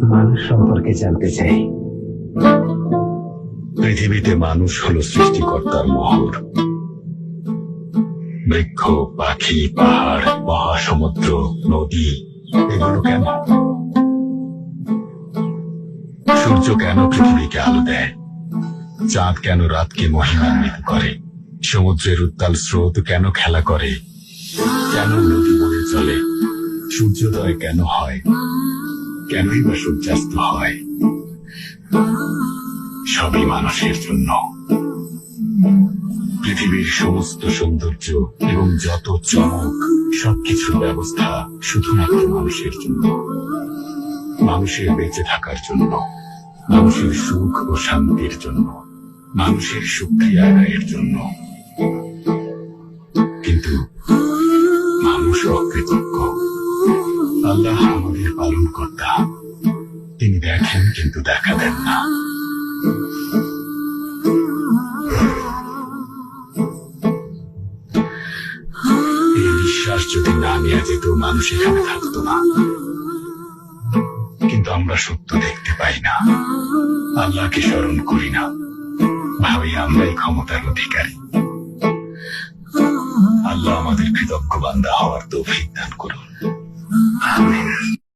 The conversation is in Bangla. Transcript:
মানুষ সম্পর্কে জানতে চাই। পৃথিবীতে মানুষ হলো সৃষ্টিকর্তার মোহর। বৃক্ষ, পাখি, পাহাড়, মহাসমুদ্র, নদী, এগুলো কেন? সূর্য কেন পৃথিবীকে আলো দেয়? চাঁদ কেন রাতকে মহিমান্বিত করে? সমুদ্রের উত্তাল স্রোত কেন খেলা করে? কেন নদী মনে চলে? সূর্যোদয় কেন হয়? কেনই বা সূর্যাস্ত হয়? সবই মানুষের জন্য। পৃথিবীর সমস্ত সৌন্দর্য এবং যত চমক, সবকিছুর ব্যবস্থা শুধুমাত্র মানুষের জন্য। মানুষের বেঁচে থাকার জন্য, মানুষের সুখ ও শান্তির জন্য, মানুষের সুক্রিয়া আদায়ের জন্য। কিন্তু মানুষ অকৃতজ্ঞ। আল্লাহ আমাদের পালন কর্তা। তিনি দেখেন, কিন্তু দেখা দেন না। এই বিশ্বাস যদি না যেত, মানুষ এখানে থাকতো না। কিন্তু আমরা সত্য দেখতে পাই না। আল্লাহকে স্মরণ করি না। ভাবি, আমরাই ক্ষমতার অধিকারী। আল্লাহ আমাদের কৃতজ্ঞ বান্দা হওয়ার তৌফিক দান করুন। আমিন।